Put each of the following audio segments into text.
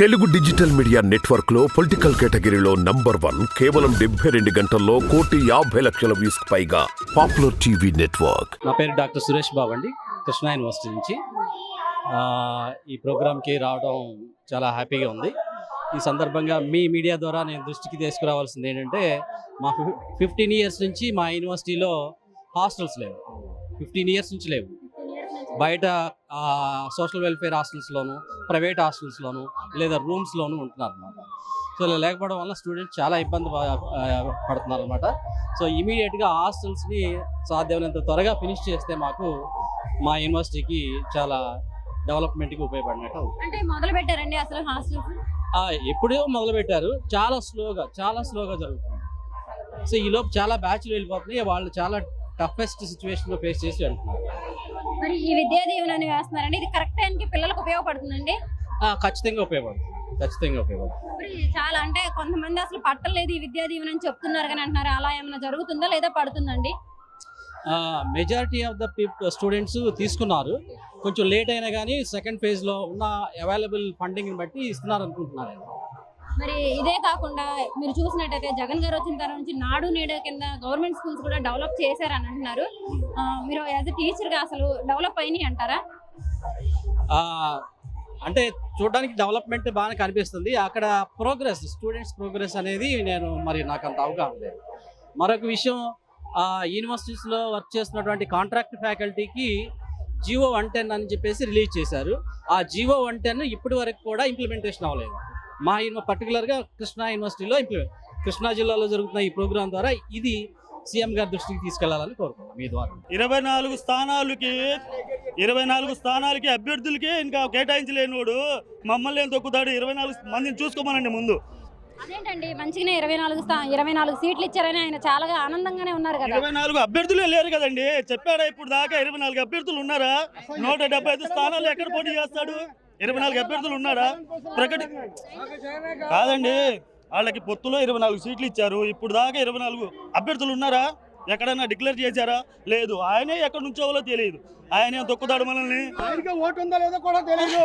Telugu digital media నెట్వర్క్లో political కేటగిరీలో number one కేవలం డెబ్బై రెండు గంటల్లో కోటి యాభై లక్షల వ్యూస్ పైగా పాపులర్ టీవీ నెట్వర్క్. నా పేరు డాక్టర్ సురేష్ బాబు అండి కృష్ణా యూనివర్సిటీ నుంచి. ఈ ప్రోగ్రామ్కి రావడం చాలా హ్యాపీగా ఉంది. ఈ సందర్భంగా మీ మీడియా ద్వారా నేను దృష్టికి తీసుకురావాల్సింది ఏంటంటే మా ఫిఫ్టీన్ ఇయర్స్ నుంచి మా యూనివర్సిటీలో హాస్టల్స్ లేవు. ఫిఫ్టీన్ ఇయర్స్ నుంచి లేవు. బయట సోషల్ వెల్ఫేర్ హాస్టల్స్లోను ప్రైవేట్ హాస్టల్స్లోను లేదా రూమ్స్లోను ఉంటున్నారు అనమాట సో ఇలా లేకపోవడం వల్ల స్టూడెంట్స్ చాలా ఇబ్బంది పడుతున్నారు అనమాట సో ఇమీడియట్గా హాస్టల్స్ని సాధ్యమైనంత త్వరగా ఫినిష్ చేస్తే మాకు మా యూనివర్సిటీకి చాలా డెవలప్మెంట్కి ఉపయోగపడినట్టు. అంటే మొదలు పెట్టారండి అసలు హాస్టల్స్? ఎప్పుడో మొదలు పెట్టారు. చాలా స్లోగా చాలా స్లోగా జరుగుతుంది. సో ఈ లోపు చాలా బ్యాచ్లు వెళ్ళిపోతున్నాయి. వాళ్ళు చాలా టఫెస్ట్ సిచ్యువేషన్లో ఫేస్ చేసి వెళ్తున్నారు మరి ఈ విద్యా దీవెన అని వేస్తున్నారండి. ఇది కరెక్ట్ టైంకి పిల్లలకు ఉపయోగపడుతుందండి? ఆ, ఖచ్చితంగా ఉపయోగపడుతుంది. ఖచ్చితంగా ఉపయోగపడుతుంది. మరి చాలా అంటే కొంతమంది అసలు పట్టలేదు ఈ విద్యా దీవెన అని చెప్తున్నారు కానీ అంటున్నారు. అలా ఏమైనా జరుగుతుందా లేదా పడుతుందండి? మెజారిటీ ఆఫ్ ద స్టూడెంట్స్ తీసుకున్నారు. కొంచెం లేట్ అయినా కానీ సెకండ్ ఫేజ్లో ఉన్న అవైలబుల్ ఫండింగ్ని బట్టి ఇస్తున్నారు అనుకుంటున్నారు మరి ఇదే కాకుండా మీరు చూసినట్టయితే జగన్ గారు వచ్చిన తర్వాత నుంచి నాడు నేడు కింద గవర్నమెంట్ స్కూల్స్ కూడా డెవలప్ చేశారని అంటున్నారు. ఆ, మీరు యాజ్ ఎ టీచర్గా అసలు డెవలప్ అయినాయి అంటారా? ఆ, అంటే చూడడానికి డెవలప్మెంట్ బాగానే కనిపిస్తుంది. అక్కడ ప్రోగ్రెస్ స్టూడెంట్స్ ప్రోగ్రెస్ అనేది నేను మరి నాకు అంత అవగాహన లేదు. మరొక విషయం ఆ యూనివర్సిటీస్లో వర్క్ చేస్తున్నటువంటి కాంట్రాక్ట్ ఫ్యాకల్టీకి జియో వన్ టెన్ అని చెప్పేసి రిలీజ్ చేశారు. ఆ జియో వన్ టెన్ ఇప్పటి వరకు కూడా ఇంప్లిమెంటేషన్ అవ్వలేదు. మా యూని పర్టికులర్గా కృష్ణా యూనివర్సిటీలో ఇంప్లిమెంట్ కృష్ణా జిల్లాలో జరుగుతున్న ఈ ప్రోగ్రాం ద్వారా ఇది సీఎం గారి దృష్టికి తీసుకెళ్ళాలని కోరుకుంటున్నాం మీ ద్వారా. ఇరవై నాలుగు స్థానాలకి ఇరవై నాలుగు స్థానాలకి అభ్యర్థులకి ఇంకా కేటాయించలేనివాడు మమ్మల్ని ఏం తొక్కుతాడు? ఇరవై నాలుగు మందిని చూసుకోమనండి ముందు. అదేంటండి? మంచిగానే ఇరవై నాలుగు స్థా- ఇరవై నాలుగు సీట్లు ఇచ్చారని ఆయన చాలా ఆనందంగానే ఉన్నారు కదా. ఇరవై నాలుగు అభ్యర్థులే లేరు కదండి. చెప్పాడా ఇప్పుడు దాకా ఇరవై నాలుగు అభ్యర్థులు ఉన్నారా? నూట డెబ్బై ఐదు స్థానాలు ఎక్కడ పోటీ చేస్తాడు? ఇరవై నాలుగు అభ్యర్థులు ఉన్నారా ప్రకటి కాదండి వాళ్ళకి పొత్తులో ఇరవై నాలుగు సీట్లు ఇచ్చారు. ఇప్పుడు దాకా ఇరవై నాలుగు అభ్యర్థులు ఉన్నారా? ఎక్కడైనా డిక్లేర్ చేశారా? లేదు. ఆయనే ఎక్కడ నుంచోవాలో తెలియదు. ఆయనే తొక్కుతాడు మనల్ని. ఓటు ఉందో లేదో కూడా తెలియదు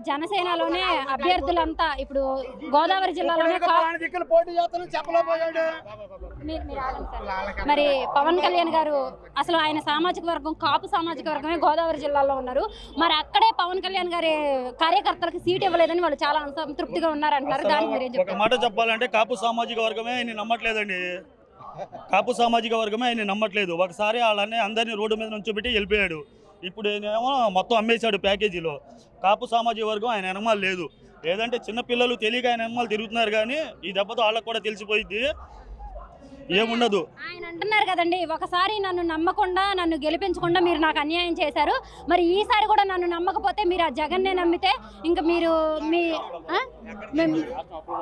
జనసేనలోనే అభ్యర్థులంతా ఇప్పుడు గోదావరి జిల్లాలోనే మీరు- పవన్ కళ్యాణ్ గారు అసలు ఆయన సామాజిక వర్గం కాపు సామాజిక వర్గమే గోదావరి జిల్లాలో ఉన్నారు. మరి అక్కడే పవన్ కళ్యాణ్ గారి కార్యకర్తలకు సీట్ ఇవ్వలేదని వాళ్ళు చాలా సంతృప్తిగా ఉన్నారంటున్నారు. ఒక చెప్తారు? మాట చెప్పాలంటే కాపు సామాజిక వర్గమే నమ్మట్లేదండి. కాపు సామాజిక వర్గమే ఆయన నమ్మట్లేదు. ఒకసారి వాళ్ళని అందరినీ రోడ్డు మీద నుంచోబెట్టి వెళ్ళిపోయాడు. ఇప్పుడు ఏమో మొత్తం అమ్మేశాడు ప్యాకేజీలో. కాపు సామాజిక వర్గం ఆయన వెనమాలు లేదు లేదంటే చిన్నపిల్లలు తెలియక ఆయన వెనమాలు తిరుగుతున్నారు కానీ ఈ దెబ్బతో వాళ్ళకు కూడా తెలిసిపోయింది ఏముండదు. ఆయన అంటున్నారు కదండి ఒకసారి నన్ను నమ్మకుండా నన్ను గెలిపించకుండా మీరు నాకు అన్యాయం చేశారు. మరి ఈసారి కూడా నన్ను నమ్మకపోతే మీరు ఆ జగన్నే నమ్మితే ఇంకా మీరు మీ ఆ? మేము-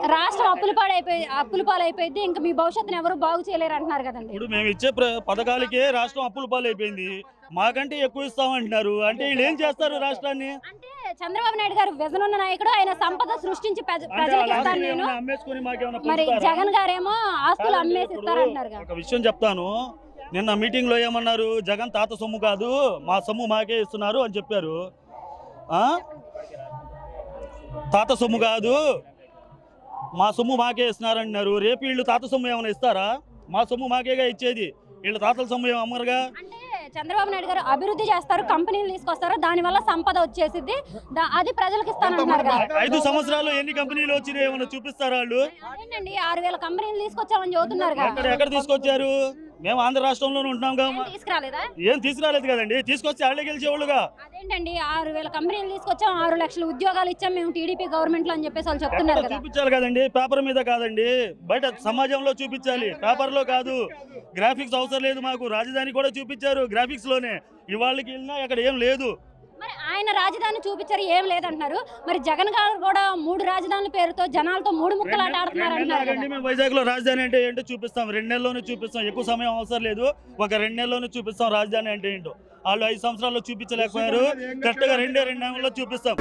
రాష్ట్రం అప్పుల పాడైపోయి అప్పుల పాలైపోయింది ఇంకా మీ భవిష్యత్తుని ఎవరు బాగు చేయలేరు అంటున్నారు కదండి. ఇప్పుడు మేము ఇచ్చే ప్ర- పథకాలకే రాష్ట్రం అప్పుల పాలైపోయింది. మాకంటే ఎక్కువ ఇస్తామంటున్నారు. అంటే వీళ్ళు ఏం చేస్తారు రాష్ట్రాన్ని? అంటే చంద్రబాబు నాయుడు గారు విజన్ ఉన్న నాయకుడు ఆయన సంపద సృష్టించి ప్రజలకు ఇస్తాను నేను. మరి? జగన్ గారేమో ఆస్తులు అమ్మేసి ఇస్తారంటున్నారు. ఒక విషయం చెప్తాను. నిన్న మీటింగ్లో ఏమన్నారు? జగన్ తాత సొమ్ము కాదు మా సొమ్ము మాకే ఇస్తున్నారు అని చెప్పారు. తాత సొమ్ము కాదు మా సొమ్ము మాకే ఇస్తున్నారు అంటున్నారు రేపు వీళ్ళు తాత సొమ్ము ఏమైనా ఇస్తారా? మా సొమ్ము మాకేగా ఇచ్చేది? వీళ్ళు తాతల సొమ్ము ఏమి అమ్మరుగా? చంద్రబాబు నాయుడు గారు అభివృద్ధి చేస్తారు కంపెనీలు తీసుకొస్తారు దానివల్ల సంపద వచ్చేసింది అది ప్రజలకు ఇస్తానంటున్నారు ఐదు సంవత్సరాలు ఎన్ని కంపెనీలు వచ్చినాయి ఏమైనా చూపిస్తారా వాళ్ళు? అదేంటండి ఆరు వేల కంపెనీలు తీసుకొచ్చామని చెబుతున్నారు ఎక్కడ తీసుకొచ్చారు? మేము ఆంధ్ర రాష్ట్రంలోనే ఉంటున్నాం కదా. తీసుకురాలేదా? ఏం తీసుకురాలేదు కదండి తీసుకొచ్చి వాళ్ళే గెలిచేవాళ్ళుగా. అదేంటండి ఆరు వేల కంపెనీలు తీసుకొచ్చాం ఆరు లక్షల ఉద్యోగాలు ఇచ్చాం మేము టీడీపీ గవర్నమెంట్లో అని చెప్పేసి వాళ్ళు చెప్తున్నారు కదా. చూపించాలి కదండి పేపర్ మీద కాదండి బయట సమాజంలో చూపించాలి పేపర్లో కాదు. గ్రాఫిక్స్ అవసరం లేదు మాకు రాజధాని కూడా చూపించారు గ్రాఫిక్స్లోనే. ఇవాళకి వెళ్ళినా అక్కడ ఏం లేదు. మరి ఆయన రాజధాని చూపించారు ఏం లేదంటున్నారు. మరి జగన్ గారు కూడా మూడు రాజధానుల పేరుతో జనాలతో మూడు ముక్కలాట ఆడుతున్నారు అంటున్నారు వైజాగ్లో రాజధాని అంటే ఏంటో చూపిస్తాం. రెండు నెలల్లోనే చూపిస్తాం. ఎక్కువ సమయం అవసరం లేదు. ఒక రెండు నెలల్లోనే చూపిస్తాం రాజధాని అంటే ఏంటో. వాళ్ళు ఐదు సంవత్సరాల్లో చూపించలేకపోయారు. కరెక్ట్గా రెండే రెండు నెలల్లో చూపిస్తాం.